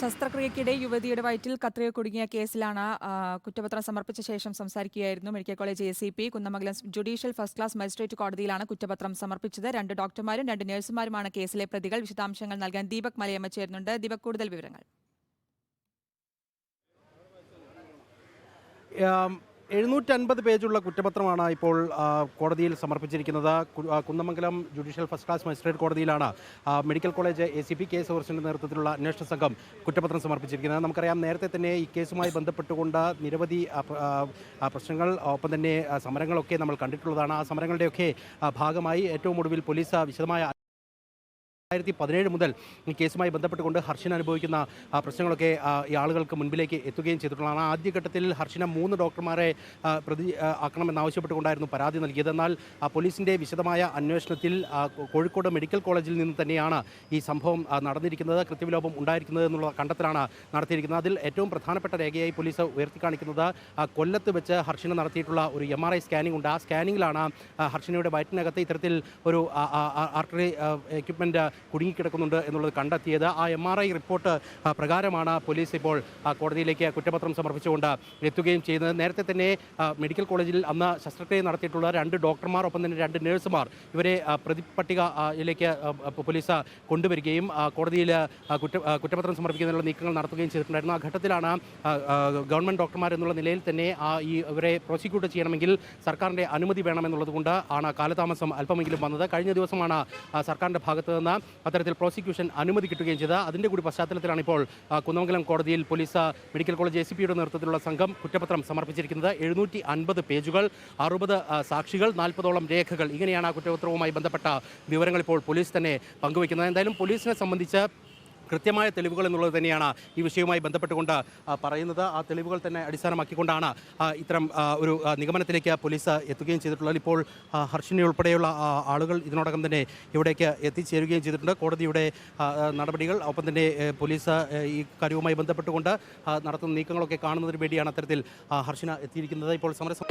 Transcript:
ശസ്ത്രക്രിയക്കിടെ യുവതിയുടെ വയറ്റിൽ കത്രിക കുടുങ്ങിയ കേസിലാണ് കുറ്റപത്രം സമർപ്പിച്ച ശേഷം സംസാരിക്കുകയായിരുന്നു medical college A C P. Kunnamangalam judicial first class magistrate കോടതിയിലാണ് കുറ്റപത്രം സമർപ്പിച്ചത്. രണ്ട് ഡോക്ടർമാരും രണ്ട് നഴ്സുമാരുമാണ് കേസിലെ പ്രതികൾ. വിശദാംശങ്ങൾ നൽകാൻ ദീപക് മലയമ്മ ചേരുന്നുണ്ട്. ദീപക് കൂടുതൽ വിവരങ്ങൾ. എഴുന്നൂറ്റൻപത് പേജുള്ള കുറ്റപത്രമാണ് ഇപ്പോൾ കോടതിയിൽ സമർപ്പിച്ചിരിക്കുന്നത്. Kunnamangalam judicial first class magistrate കോടതിയിലാണ് medical college A C P K സോഴ്സിന്റെ നേതൃത്വത്തിലുള്ള അന്വേഷണ സംഘം കുറ്റപത്രം സമർപ്പിച്ചിരിക്കുന്നത്. നമുക്കറിയാം നേരത്തെ തന്നെ ഈ കേസുമായി ബന്ധപ്പെട്ടുകൊണ്ട് നിരവധി പ്രശ്നങ്ങൾ ഒപ്പം തന്നെ സമരങ്ങളൊക്കെ നമ്മൾ കണ്ടിട്ടുള്ളതാണ്. ആ സമരങ്ങളുടെയൊക്കെ ഭാഗമായി ഏറ്റവും ഒടുവിൽ പോലീസ് വിശദമായ രണ്ടായിരത്തി പതിനേഴ് മുതൽ ഈ കേസുമായി ബന്ധപ്പെട്ടുകൊണ്ട് ഹർഷൻ അനുഭവിക്കുന്ന പ്രശ്നങ്ങളൊക്കെ ഈ ആളുകൾക്ക് മുൻപിലേക്ക് എത്തുകയും ചെയ്തിട്ടുള്ളതാണ്. ആദ്യഘട്ടത്തിൽ ഹർഷിന മൂന്ന് ഡോക്ടർമാരെ പ്രതി ആക്കണമെന്നാവശ്യപ്പെട്ടുകൊണ്ടായിരുന്നു പരാതി നൽകിയത്. എന്നാൽ പോലീസിന്റെ വിശദമായ അന്വേഷണത്തിൽ കോഴിക്കോട് മെഡിക്കൽ കോളേജിൽ നിന്ന് തന്നെയാണ് ഈ സംഭവം നടന്നിരിക്കുന്നത്. കൃത്യവിലോപം ഉണ്ടായിരിക്കുന്നത് എന്നുള്ള കണ്ടെത്തലാണ് നടത്തിയിരിക്കുന്നത്. അതിൽ ഏറ്റവും പ്രധാനപ്പെട്ട രേഖയായി പോലീസ് ഉയർത്തി കാണിക്കുന്നത് ആ, കൊല്ലത്ത് വെച്ച് ഹർഷിന നടത്തിയിട്ടുള്ള ഒരു എം ആർ ഐ സ്കാനിംഗ് ഉണ്ട്. ആ സ്കാനിങ്ങിലാണ് ഹർഷിനയുടെ വയറ്റിനകത്ത് ഇത്തരത്തിൽ ഒരു ആർട്ടറി എക്യുപ്മെന്റ് കുടുങ്ങിക്കിടക്കുന്നുണ്ട് എന്നുള്ളത് കണ്ടെത്തിയത്. ആ എം ആർ ഐ റിപ്പോർട്ട് പ്രകാരമാണ് പോലീസ് ഇപ്പോൾ കോടതിയിലേക്ക് കുറ്റപത്രം സമർപ്പിച്ചുകൊണ്ട് എത്തുകയും ചെയ്യുന്നത്. നേരത്തെ തന്നെ മെഡിക്കൽ കോളേജിൽ അന്ന് ശസ്ത്രക്രിയ നടത്തിയിട്ടുള്ള രണ്ട് ഡോക്ടർമാർ ഒപ്പം തന്നെ രണ്ട് നഴ്സുമാർ ഇവരെ പ്രതി പട്ടികയിലേക്ക് പോലീസ് കൊണ്ടുവരികയും കോടതിയിൽ കുറ്റ കുറ്റപത്രം സമർപ്പിക്കുന്നതിനുള്ള നീക്കങ്ങൾ നടത്തുകയും ചെയ്തിട്ടുണ്ടായിരുന്നു. ആ ഘട്ടത്തിലാണ് ഗവൺമെന്റ് ഡോക്ടർമാർ എന്നുള്ള നിലയിൽ തന്നെ ആ ഈ ഇവരെ പ്രോസിക്യൂട്ട് ചെയ്യണമെങ്കിൽ സർക്കാരിന്റെ അനുമതി വേണമെന്നുള്ളത് കൊണ്ട് ആണ് കാലതാമസം അല്പമെങ്കിലും വന്നത്. കഴിഞ്ഞ ദിവസമാണ് സർക്കാരിന്റെ ഭാഗത്ത് നിന്ന് അത്തരത്തിൽ പ്രോസിക്യൂഷൻ അനുമതി കിട്ടുകയും ചെയ്ത. അതിന്റെ കൂടി പശ്ചാത്തലത്തിലാണ് ഇപ്പോൾ കുന്നമംഗലം കോടതിയിൽ police medical college A C പിയുടെ നേതൃത്വത്തിലുള്ള സംഘം കുറ്റപത്രം സമർപ്പിച്ചിരിക്കുന്നത്. എഴുന്നൂറ്റി അൻപത് പേജുകൾ അറുപത് സാക്ഷികൾ നാൽപ്പതോളം രേഖകൾ. ഇങ്ങനെയാണ് ആ കുറ്റപത്രവുമായി ബന്ധപ്പെട്ട വിവരങ്ങൾ ഇപ്പോൾ പോലീസ് തന്നെ പങ്കുവയ്ക്കുന്നത്. എന്തായാലും പോലീസിനെ സംബന്ധിച്ച് കൃത്യമായ തെളിവുകൾ എന്നുള്ളത് തന്നെയാണ് ഈ വിഷയവുമായി ബന്ധപ്പെട്ടുകൊണ്ട് പറയുന്നത്. ആ തെളിവുകൾ തന്നെ അടിസ്ഥാനമാക്കിക്കൊണ്ടാണ് ഇത്തരം ഒരു നിഗമനത്തിലേക്ക് പോലീസ് എത്തുകയും ചെയ്തിട്ടുള്ളത്. ഇപ്പോൾ ഹർഷിനെ ഉൾപ്പെടെയുള്ള ആളുകൾ ഇതിനോടകം തന്നെ ഇവിടേക്ക് എത്തിച്ചേരുകയും ചെയ്തിട്ടുണ്ട്. കോടതിയുടെ നടപടികൾ ഒപ്പം തന്നെ പോലീസ് ഈ കാര്യവുമായി ബന്ധപ്പെട്ടുകൊണ്ട് നടത്തുന്ന നീക്കങ്ങളൊക്കെ കാണുന്നതിന് വേണ്ടിയാണ് അത്തരത്തിൽ ഹർഷിന എത്തിയിരിക്കുന്നത്. ഇപ്പോൾ സമരസം